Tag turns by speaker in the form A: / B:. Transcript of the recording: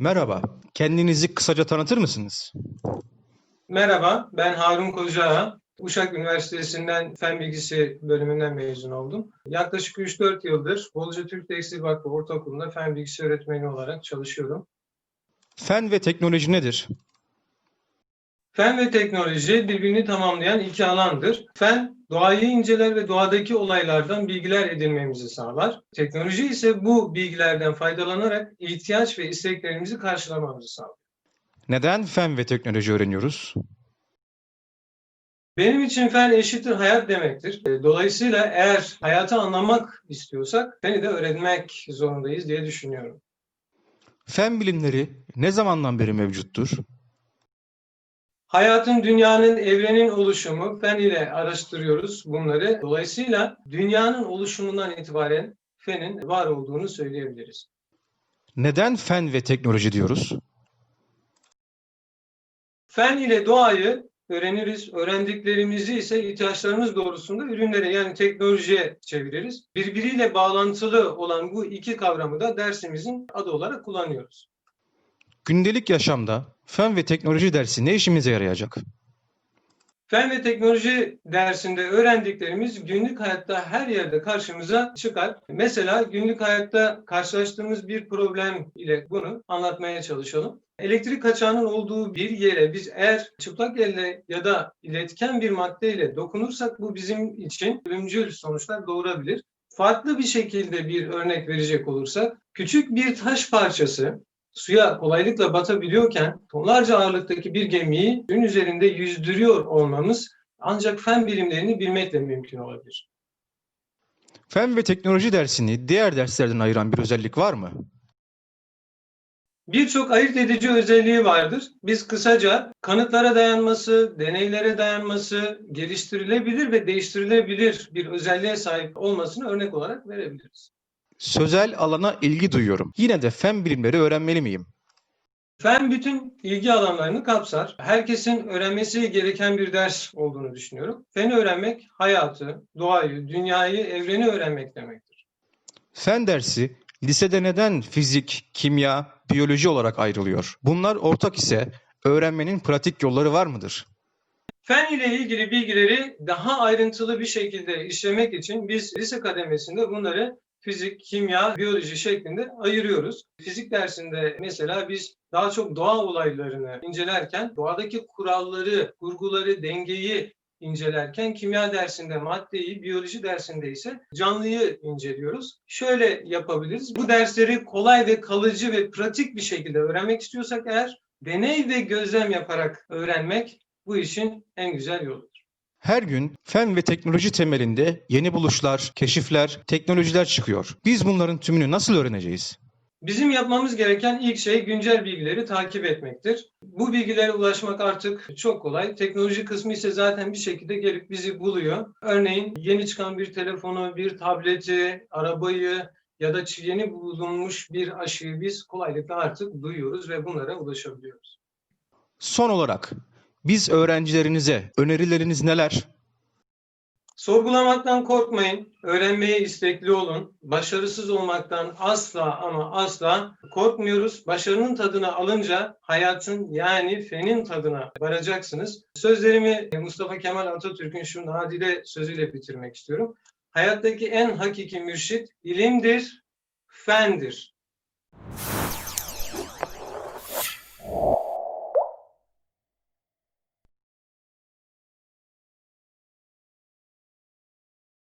A: Merhaba, kendinizi kısaca tanıtır mısınız?
B: Merhaba, ben Harun Kocaağ. Uşak Üniversitesi'nden Fen Bilgisi bölümünden mezun oldum. Yaklaşık 3-4 yıldır Boluca Türk Tekstil Vakfı Ortaokulu'nda Fen Bilgisi öğretmeni olarak çalışıyorum.
A: Fen ve teknoloji nedir?
B: Fen ve teknoloji birbirini tamamlayan iki alandır. Fen, doğayı inceler ve doğadaki olaylardan bilgiler edinmemizi sağlar. Teknoloji ise bu bilgilerden faydalanarak ihtiyaç ve isteklerimizi karşılamamızı sağlar.
A: Neden fen ve teknoloji öğreniyoruz?
B: Benim için fen eşittir hayat demektir. E, Dolayısıyla eğer hayatı anlamak istiyorsak feni de öğrenmek zorundayız diye düşünüyorum.
A: Fen bilimleri ne zamandan beri mevcuttur?
B: Hayatın, dünyanın, evrenin oluşumu fen ile araştırıyoruz bunları. Dolayısıyla dünyanın oluşumundan itibaren fenin var olduğunu söyleyebiliriz.
A: Neden fen ve teknoloji diyoruz?
B: Fen ile doğayı öğreniriz. Öğrendiklerimizi ise ihtiyaçlarımız doğrusunda ürünlere yani teknolojiye çeviririz. Birbiriyle bağlantılı olan bu iki kavramı da dersimizin adı olarak kullanıyoruz.
A: Gündelik yaşamda fen ve teknoloji dersi ne işimize yarayacak?
B: Fen ve teknoloji dersinde öğrendiklerimiz günlük hayatta her yerde karşımıza çıkar. Mesela günlük hayatta karşılaştığımız bir problem ile bunu anlatmaya çalışalım. Elektrik kaçağının olduğu bir yere biz eğer çıplak elle ya da iletken bir maddeyle dokunursak bu bizim için ölümcül sonuçlar doğurabilir. Farklı bir şekilde bir örnek verecek olursak küçük bir taş parçası suya kolaylıkla batabiliyorken tonlarca ağırlıktaki bir gemiyi suyun üzerinde yüzdürüyor olmamız ancak fen bilimlerini bilmekle mümkün olabilir.
A: Fen ve teknoloji dersini diğer derslerden ayıran bir özellik var mı?
B: Birçok ayırt edici özelliği vardır. Biz kısaca kanıtlara dayanması, deneylere dayanması, geliştirilebilir ve değiştirilebilir bir özelliğe sahip olmasını örnek olarak verebiliriz.
A: Sözel alana ilgi duyuyorum. Yine de fen bilimleri öğrenmeli miyim?
B: Fen bütün ilgi alanlarını kapsar. Herkesin öğrenmesi gereken bir ders olduğunu düşünüyorum. Feni öğrenmek hayatı, doğayı, dünyayı, evreni öğrenmek demektir.
A: Fen dersi lisede neden fizik, kimya, biyoloji olarak ayrılıyor? Bunlar ortak ise öğrenmenin pratik yolları var mıdır?
B: Fen ile ilgili bilgileri daha ayrıntılı bir şekilde işlemek için biz lise kademesinde bunları fizik, kimya, biyoloji şeklinde ayırıyoruz. Fizik dersinde mesela biz daha çok doğa olaylarını incelerken doğadaki kuralları, kurguları, dengeyi incelerken kimya dersinde maddeyi, biyoloji dersinde ise canlıyı inceliyoruz. Şöyle yapabiliriz. Bu dersleri kolay ve kalıcı ve pratik bir şekilde öğrenmek istiyorsak eğer deney ve gözlem yaparak öğrenmek bu işin en güzel yoludur.
A: Her gün fen ve teknoloji temelinde yeni buluşlar, keşifler, teknolojiler çıkıyor. Biz bunların tümünü nasıl öğreneceğiz?
B: Bizim yapmamız gereken ilk şey güncel bilgileri takip etmektir. Bu bilgilere ulaşmak artık çok kolay. Teknoloji kısmı ise zaten bir şekilde gelip bizi buluyor. Örneğin yeni çıkan bir telefonu, bir tableti, arabayı ya da yeni bulunmuş bir aşıyı biz kolaylıkla artık duyuyoruz ve bunlara ulaşabiliyoruz.
A: Son olarak biz öğrencilerinize önerileriniz neler?
B: Sorgulamaktan korkmayın, öğrenmeye istekli olun. Başarısız olmaktan asla ama asla korkmuyoruz. Başarının tadını alınca hayatın yani fenin tadına varacaksınız. Sözlerimi Mustafa Kemal Atatürk'ün şu nadide sözüyle bitirmek istiyorum. Hayattaki en hakiki mürşit ilimdir, fendir.